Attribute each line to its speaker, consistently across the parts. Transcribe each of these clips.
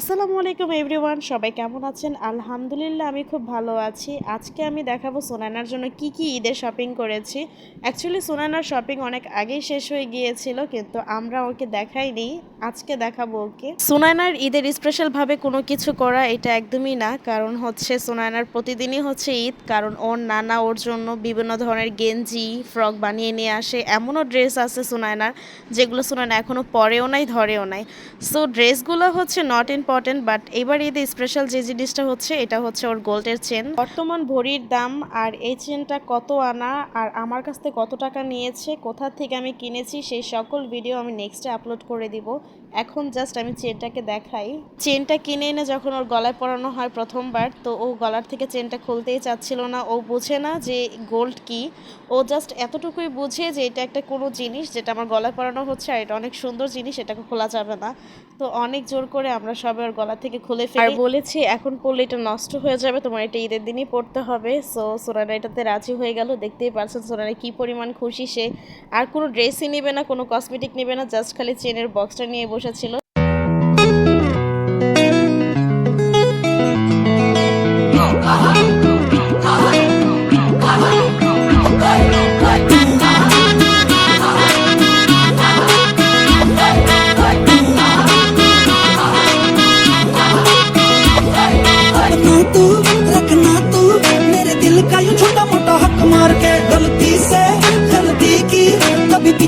Speaker 1: আসসালামু আলাইকুম এভরিওয়ান, সবাই কেমন আছেন? আলহামদুলিল্লাহ, আমি খুব ভালো আছি। আজকে আমি দেখাবো সোনানার জন্য কি কি ঈদের শপিং করেছি। অ্যাকচুয়ালি সোনানার শপিং অনেক আগেই শেষ হয়ে গিয়েছিল, কিন্তু আমরা ওকে দেখাইনি। আজকে দেখাবো ওকে। সোনানার ঈদের স্পেশালভাবে কোনো কিছু করা এটা একদমই না, কারণ হচ্ছে সোনানার প্রতিদিনই হচ্ছে ঈদ, কারণ ওর নানা ওর জন্য বিভিন্ন ধরনের গেঞ্জি, ফ্রক বানিয়ে নিয়ে আসে। এমনও ড্রেস আছে সোনায়নার যেগুলো সোনায়না এখনও পরেও নাই, ধরেও নাই। সো ড্রেসগুলো হচ্ছে নট ইম্পর্টেন্ট বাট এবার ঈদে স্পেশাল যে জিনিসটা হচ্ছে, এটা হচ্ছে ওর গোল্ডের চেন বর্তমান ভরির দাম আর এই চেনটা কত আনা আর আমার কাছ থেকে কত টাকা নিয়েছে, কোথা থেকে আমি কিনেছি, সেই সকল ভিডিও আমি নেক্সটে আপলোড করে দিব। এখন জাস্ট আমি চেনটাকে দেখাই। চেনটা কিনে এনে যখন ওর গলায় পরানো হয় প্রথমবার, তো ও গলার থেকে চেনটা খুলতেই চাচ্ছিল না। ও বুঝে না যে গোল্ড কি। ও জাস্ট এতটুকুই বুঝে যে এটা একটা কোনো জিনিস যেটা আমার গলায় পরানো হচ্ছে আর এটা অনেক সুন্দর জিনিস, এটাকে খোলা যাবে না। তো অনেক জোর করে আমরা ওর গলা থেকে খুলে ফেলি। আর বলেছি এখন পড়লে এটা নষ্ট হয়ে যাবে তোমার এটা ঈদের দিনই পড়তে হবে। সো সোনারা এটাতে রাজি হয়ে গেল দেখতেই পারছেন সোনারা কি পরিমাণ খুশি সে। আর কোনো ড্রেসই নেবে না কোনো কসমেটিক নেবে না জাস্ট খালি চেনের বক্সটা নিয়ে বসেছিল।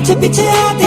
Speaker 2: పిచ్చి పిచ్చి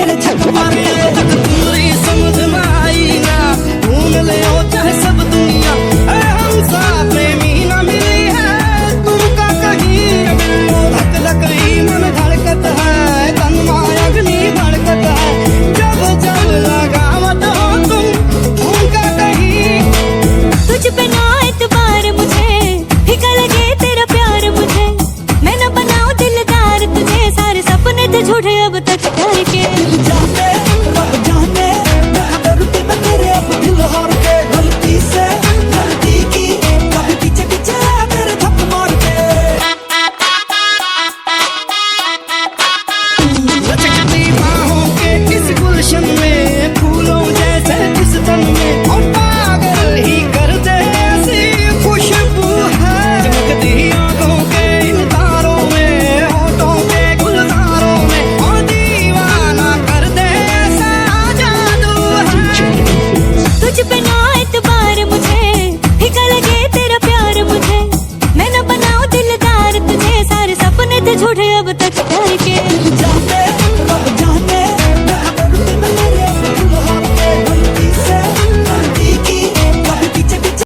Speaker 2: নাচবে না